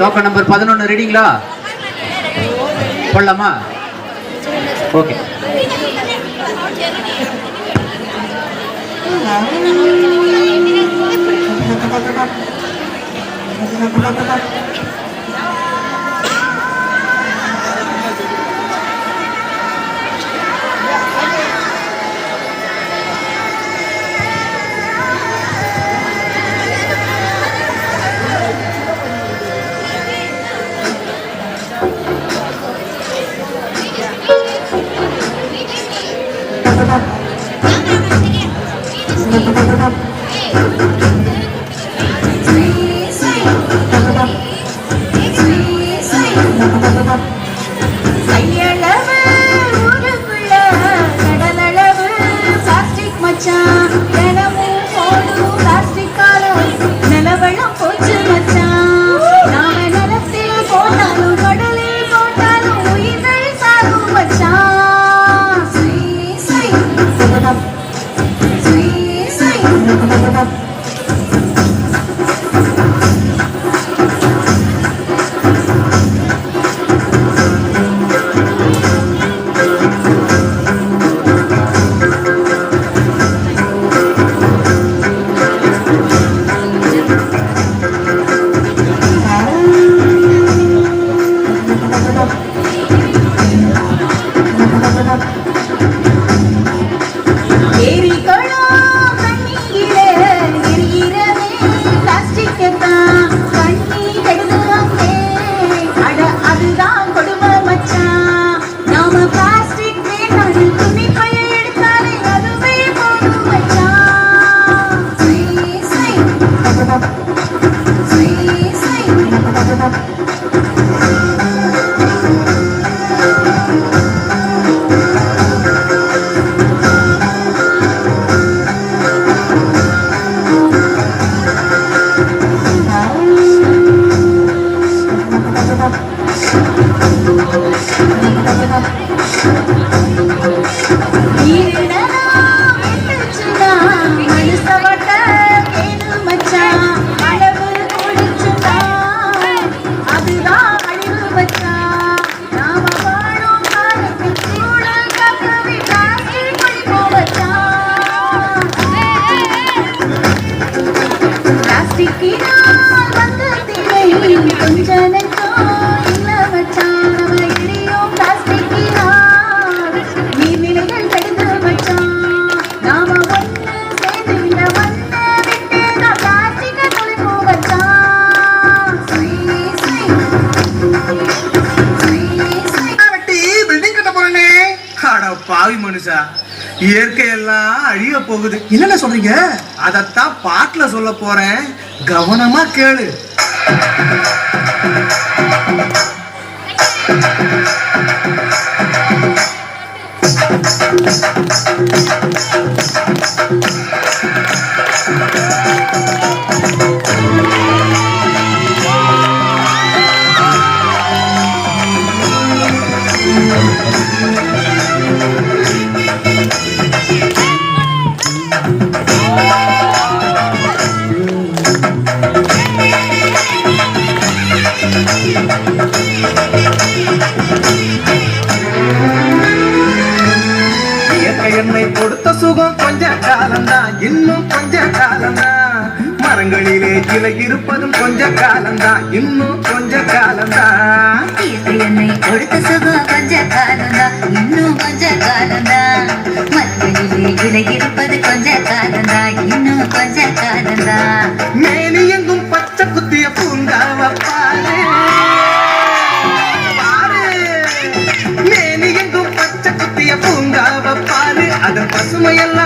Token number பதினொன்று ரெடிங்களா போடலாமா? ஓகே கையளவு 欢迎。பிளாஸ்டிக்கினால் வந்த தீமை கொஞ்ச பாவி மனுஷா. இயற்கை எல்லாம் அழிய போகுது. என்னென்ன சொல்றீங்க? அதைத்தான் பாட்டுல சொல்ல போறேன். கவனமா கேளு. இயற்கை இன்னும் கொஞ்ச காலம்தான் மரங்களிலே கிளை இருப்பதும் கொஞ்ச காலம்தான் இன்னும் கொஞ்ச காலம்தான் என்னை கொடுத்த சுகம் கொஞ்ச காலம்தான் இன்னும் கொஞ்ச காலம்தான் மரங்களிலே இலை இருப்பது கொஞ்ச காலம்தான் இன்னும் கொஞ்ச காலம்தான் மேனி எங்கும் பச்சை குத்திய பூங்காவ பாரு. எங்கும் பச்சை குத்திய பூங்காவ பாரு. அதன் பசுமையெல்லாம்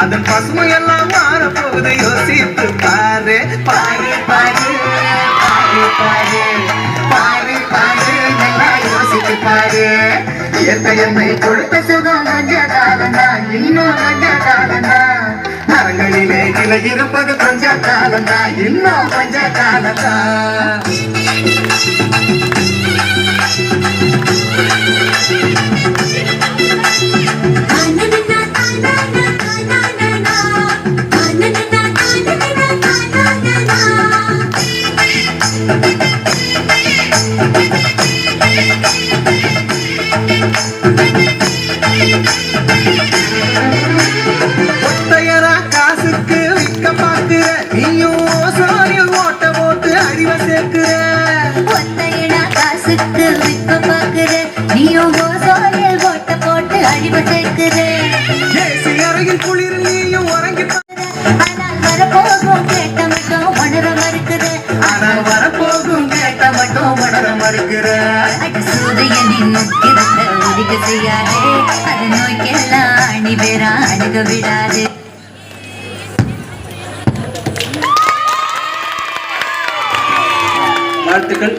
அதன் பசுமை எல்லாம் மாற போகுது யோசித்து பாரு. பாரு பாரு. பாரு பாரு. பாரு பாரு. நல்லா யோசித்து பாரு. இயற்கை என்னை கொடுத்த சுகம் கொஞ்ச காலம்தான் இன்னும் கொஞ்ச காலம்தான் மரங்களிலே கிளை இருப்பது கொஞ்ச காலம்தான் இன்னும் கொஞ்ச சேர்க்கிற ஏசி அறையில் குளிர் நீயும் உறங்கி ஆனால் வரப்போகும் கேட்ட மட்டும் உணர மறுக்கிற ஆனால் வரப்போகும் கேட்ட மட்டும் உணர மறுக்கிற அட சூரியனின் முக்கிரத்தை ஒழிக்க செய்யாதே. அது நோய்க்கெல்லாம் அணி பேரா அணுக விடாது. வாழ்த்துக்கள்.